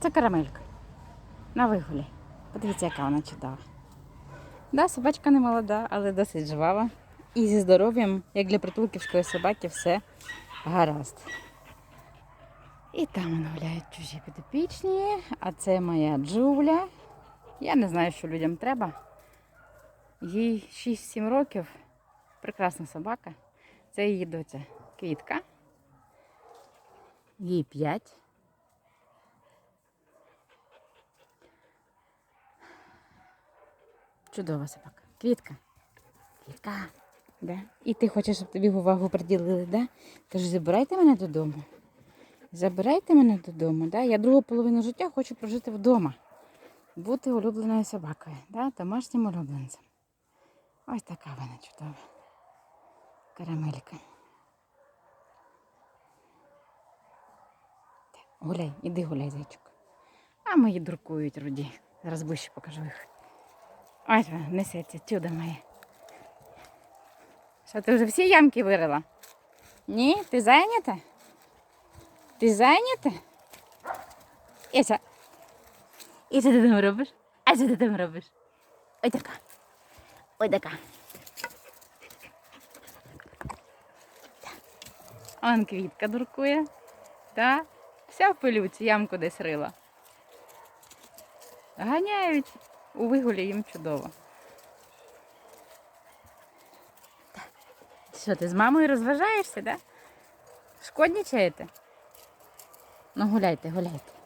Це карамелька. На вигулі. Подивіться, яка вона чудова. Да, собачка не молода, але досить жвава. І зі здоров'ям, як для притулківської собаки, все гаразд. І там вони гуляють чужі підопічні, а це моя Джуля. Я не знаю, що людям треба. Їй 6-7 років. Прекрасна собака. Це її доця Квітка. Їй 5. Чудова собака. Квітка. Квітка. Да? І ти хочеш, щоб тобі увагу приділили, да? Кажу, забирайте мене додому. Забирайте мене додому. Да? Я другу половину життя хочу прожити вдома. Бути улюбленою собакою, да? домашнім улюбленцем. Ось така вона чудова. Карамелька. Гуляй, іди гуляй, зайчик. А мої дуркують руді. Зараз ближче покажу їх. Вона несеться, чудо моє. Що ти вже всі ямки вирила? Ні, ти зайнята? Ти зайнята? Іса. І що ти там робиш? А що ти там робиш? Ой така. Ой така. Он квітка дуркує. Та? Вся в пилюці, ямку десь рила. Ганяють. У вигулі їм чудово. Що, ти з мамою розважаєшся, так? да? Шкоднічаєте? Ну гуляйте, гуляйте.